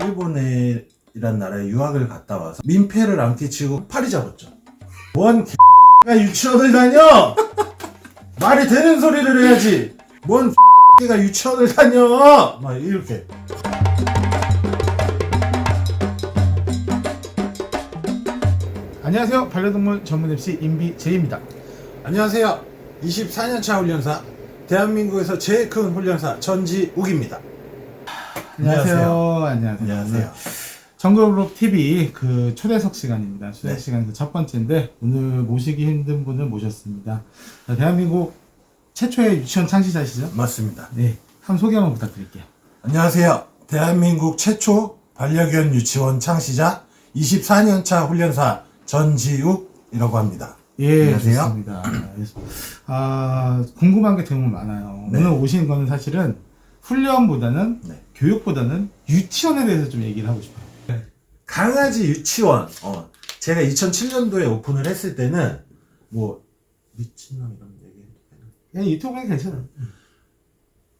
일본이란 나라에 유학을 갔다 와서 민폐를 안 끼치고 파리 잡았죠. 뭔 X가 유치원을 다녀? 말이 되는 소리를 해야지. 뭔 X가 유치원을 다녀? 막 이렇게. 안녕하세요. 반려동물 전문 MC 임비 제입니다. 안녕하세요. 24년차 훈련사, 대한민국에서 제일 큰 훈련사 전지욱입니다. 안녕하세요. 안녕하세요. 안녕하세요. 네. 정글블록 TV 그 초대석 시간입니다. 초대 네. 시간에서 첫 번째인데 오늘 모시기 힘든 분을 모셨습니다. 자, 대한민국 최초의 유치원 창시자시죠? 맞습니다. 네. 한번 소개 한번 부탁드릴게요. 안녕하세요. 대한민국 최초 반려견 유치원 창시자 24년차 훈련사 전지욱이라고 합니다. 예, 안녕하세요. 좋습니다. 아, 궁금한 게 정말 많아요. 네. 오늘 오신 거는 사실은 훈련보다는 네. 교육보다는 유치원에 대해서 좀 얘기를 하고 싶어요. 강아지 유치원. 어, 제가 2007년도에 오픈을 했을 때는 뭐 미친놈 이런 얘기. 해도 되나? 그냥 유튜브는 괜찮아요.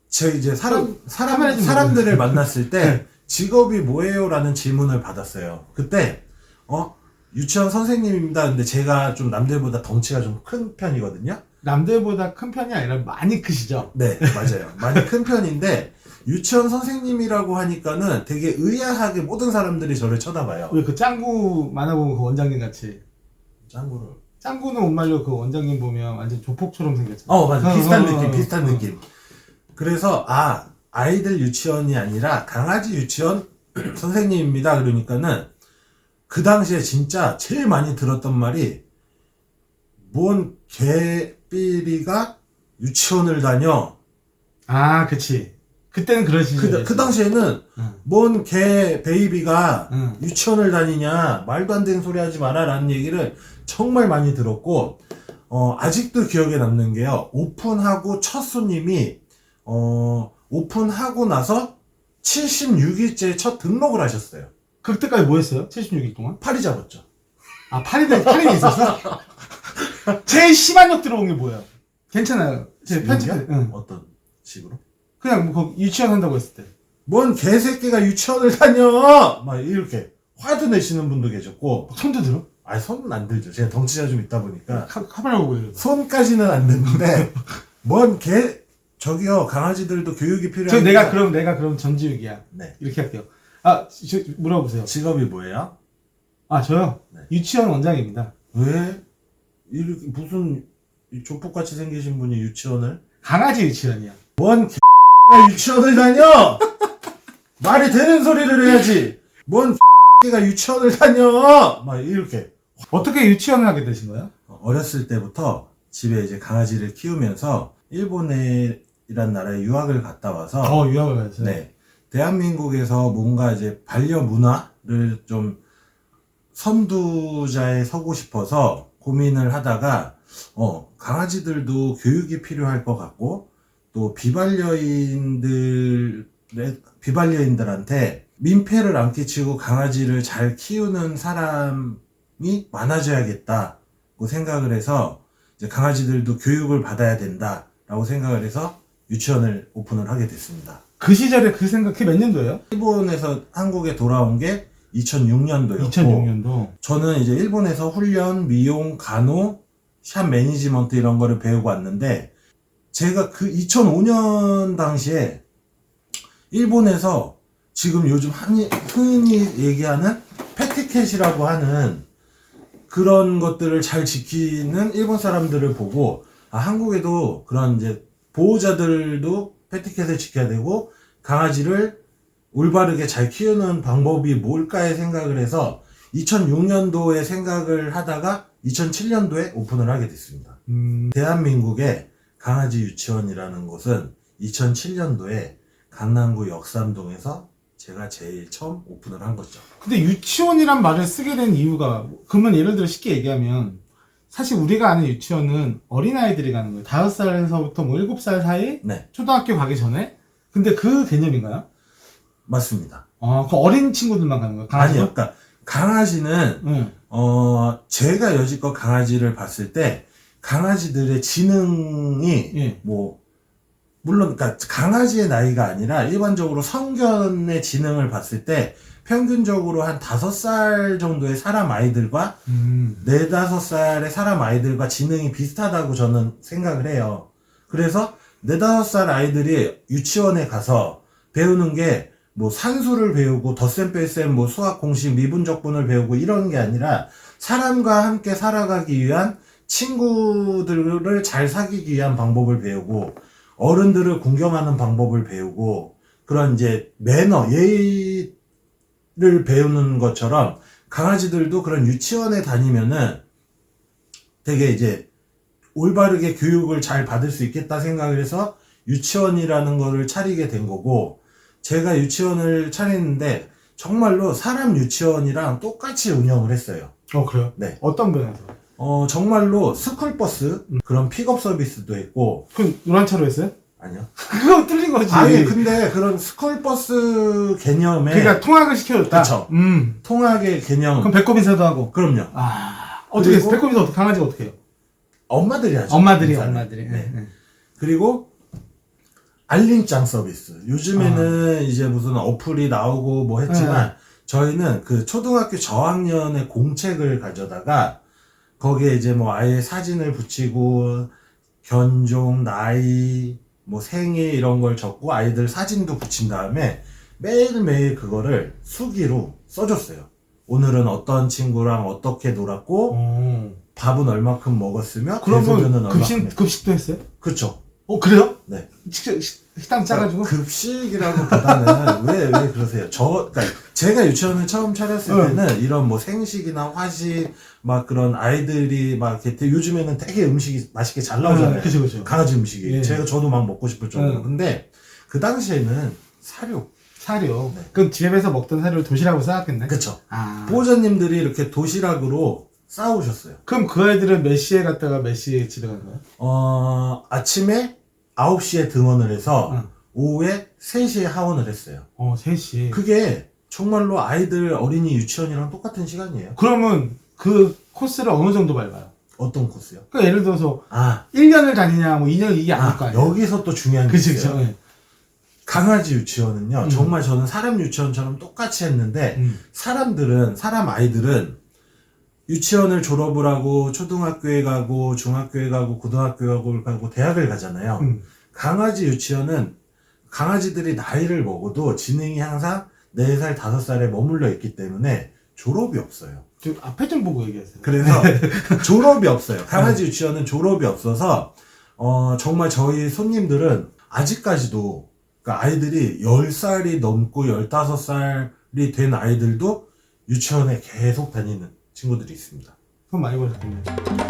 저 이제 사람 사람 카메라 좀 사람들을 만났을 때 네. 직업이 뭐예요라는 질문을 받았어요. 그때 어 유치원 선생님입니다. 근데 제가 좀 남들보다 덩치가 좀 큰 편이거든요. 남들보다 큰 편이 아니라 많이 크시죠? 네, 맞아요. 많이 큰 편인데 유치원 선생님이라고 하니까는 되게 의아하게 모든 사람들이 저를 쳐다봐요. 왜 그 짱구 만화 보면 그 원장님 같이 짱구를. 짱구는 못 말려 그 원장님 보면 완전 조폭처럼 생겼잖아. 어, 맞아. 비슷한 어, 느낌, 어, 비슷한 어. 느낌. 그래서 아 아이들 유치원이 아니라 강아지 유치원 선생님입니다. 그러니까는 그 당시에 진짜 제일 많이 들었던 말이 뭔 개 삐리가 유치원을 다녀. 아, 그치. 그때는 그러시죠. 그, 그 당시에는 응. 뭔 개 베이비가 응. 유치원을 다니냐 말도 안 되는 소리 하지 마라 라는 얘기를 정말 많이 들었고 어, 아직도 기억에 남는 게요 오픈하고 첫 손님이 어, 오픈하고 나서 76일째 첫 등록을 하셨어요 그때까지 뭐 했어요? 76일 동안? 파리 잡았죠 아, 파리대, 파리에 있었어? 제일 심한 욕 들어온 게 뭐예요? 괜찮아요. 제 편집? 응. 어떤 식으로? 그냥 뭐 거기 유치원 한다고 했을 때. 뭔 개새끼가 유치원을 다녀 막 이렇게 화도 내시는 분도 계셨고 손도 들어? 아니 손은 안 들죠 제가 덩치가 좀 있다 보니까 카, 카메라 보고 이러고. 손까지는 안 됐는데 뭔 개 저기요 강아지들도 교육이 필요한 저 내가 그럼, 내가 그럼 전지욱이야. 네 이렇게 할게요. 아, 저, 물어보세요. 직업이 뭐예요? 아, 저요? 네. 유치원 원장입니다. 왜 이렇게 무슨 이 조폭같이 생기신 분이 유치원을 강아지 유치원이야. 뭔 X가 유치원을 다녀 말이 되는 소리를 해야지 뭔 X가 유치원을 다녀 막 이렇게 어떻게 유치원을 하게 되신 거예요? 어렸을 때부터 집에 이제 강아지를 키우면서 일본이란 나라에 유학을 갔다 와서 어, 유학을 가셨어요? 네. 대한민국에서 뭔가 이제 반려 문화를 좀 선두자에 서고 싶어서 고민을 하다가, 어, 강아지들도 교육이 필요할 것 같고, 또 비반려인들의, 비반려인들한테 민폐를 안 끼치고 강아지를 잘 키우는 사람이 많아져야겠다고 생각을 해서, 이제 강아지들도 교육을 받아야 된다라고 생각을 해서 유치원을 오픈을 하게 됐습니다. 그 시절에 그 생각, 그게 몇 년도예요? 일본에서 한국에 돌아온 게 2006년도였고 2006년도. 저는 이제 일본에서 훈련, 미용, 간호, 샵 매니지먼트 이런 거를 배우고 왔는데 제가 그 2005년 당시에 일본에서 지금 요즘 흔히, 흔히 얘기하는 패티켓이라고 하는 그런 것들을 잘 지키는 일본 사람들을 보고 아 한국에도 그런 이제 보호자들도 패티켓을 지켜야 되고 강아지를 올바르게 잘 키우는 방법이 뭘까에 생각을 해서 2006년도에 생각을 하다가 2007년도에 오픈을 하게 됐습니다. 음, 대한민국의 강아지 유치원이라는 곳은 2007년도에 강남구 역삼동에서 제가 제일 처음 오픈을 한 거죠. 근데 유치원이란 말을 쓰게 된 이유가, 그러면 예를 들어 쉽게 얘기하면, 사실 우리가 아는 유치원은 어린아이들이 가는 거예요. 다섯 살에서부터 뭐 일곱 살 사이? 네, 초등학교 가기 전에? 근데 그 개념인가요? 맞습니다. 아, 그 어린 친구들만 가는 거예요? 강아지요? 아니요, 그러니까 강아지는 응. 어 제가 여지껏 강아지를 봤을 때 강아지들의 지능이 예. 뭐 물론 그러니까 강아지의 나이가 아니라 일반적으로 성견의 지능을 봤을 때 평균적으로 한 다섯 살 정도의 사람 아이들과 음. 네다섯 살의 사람 아이들과 지능이 비슷하다고 저는 생각을 해요. 그래서 네 다섯 살 아이들이 유치원에 가서 배우는 게 뭐 산수를 배우고 덧셈 뺄셈 뭐 수학 공식 미분적분을 배우고 이런 게 아니라 사람과 함께 살아가기 위한 친구들을 잘 사귀기 위한 방법을 배우고 어른들을 공경하는 방법을 배우고 그런 이제 매너 예의를 배우는 것처럼 강아지들도 그런 유치원에 다니면은 되게 이제 올바르게 교육을 잘 받을 수 있겠다 생각을 해서 유치원이라는 거를 차리게 된 거고 제가 유치원을 차리는데 정말로 사람 유치원이랑 똑같이 운영을 했어요. 어 그래요? 네. 어떤 면에서? 어, 정말로 스쿨버스 그런 픽업 서비스도 했고 그럼 노란 차로 했어요? 아니요. 그거 틀린 거지. 아니 근데 그런 스쿨버스 개념에 그러니까 통학을 시켜줬다. 그쵸. 음. 통학의 개념 그럼 배꼽 인사도 하고. 그럼요. 아 어떻게 그리고-? 배꼽 인사 어떻게 강아지가 어떻게 해요? 엄마들이 하죠. 엄마들이 인사는. 엄마들이. 네. 네. 그리고 알림장 서비스. 요즘에는 이제 무슨 어플이 나오고 뭐 했지만 저희는 그 초등학교 저학년의 공책을 가져다가 거기에 이제 뭐 아이의 사진을 붙이고 견종, 나이, 뭐 생일 이런 걸 적고 아이들 사진도 붙인 다음에 매일매일 그거를 수기로 써줬어요. 오늘은 어떤 친구랑 어떻게 놀았고 어. 밥은 얼마큼 먹었으며 대소변은 그러면 얼마큼 급식 했- 급식도 했어요? 그쵸. 어 그래요? 네. 식, 식, 식당 짜가지고. 그러니까 급식이라고보다는 왜 왜 그러세요? 저 그러니까 제가 유치원을 처음 차렸을 응. 때는 이런 뭐 생식이나 화식 막 그런 아이들이 막 이렇게 되게 요즘에는 되게 음식이 맛있게 잘 나오잖아요. 그죠 그죠. 강아지 음식이 예. 제가 저도 막 먹고 싶을 정도로 응. 근데 그 당시에는 사료 사료. 네. 그럼 집에서 먹던 사료를 도시락으로 싸왔겠네. 그쵸 아. 보호자님들이 이렇게 도시락으로 싸오셨어요. 그럼 그 아이들은 몇 시에 갔다가 몇 시에 집에 간 거야? 어 아침에 9시에 등원을 해서 응. 오후에 3시에 하원을 했어요. 어 3시. 그게 정말로 아이들 어린이 유치원이랑 똑같은 시간이에요. 그러면 그 코스를 어느 정도 밟아요? 어떤 코스요? 그러니까 예를 들어서 아, 1년을 다니냐 뭐 2년 이게 아닐 거 아 아니에요? 여기서 또 중요한 게 그치 있어요. 그치. 네. 강아지 유치원은요. 음. 정말 저는 사람 유치원처럼 똑같이 했는데 음. 사람들은 사람 아이들은 유치원을 졸업을 하고 초등학교에 가고 중학교에 가고 고등학교에 가고 대학을 가잖아요. 음. 강아지 유치원은 강아지들이 나이를 먹어도 지능이 항상 4살, 5살에 머물러 있기 때문에 졸업이 없어요. 저 앞에 좀 보고 얘기하세요. 그래서 졸업이 없어요. 강아지 유치원은 졸업이 없어서 어, 정말 저희 손님들은 아직까지도 그러니까 아이들이 10살이 넘고 15살이 된 아이들도 유치원에 계속 다니는 친구들이 있습니다. 돈 많이 벌었겠네.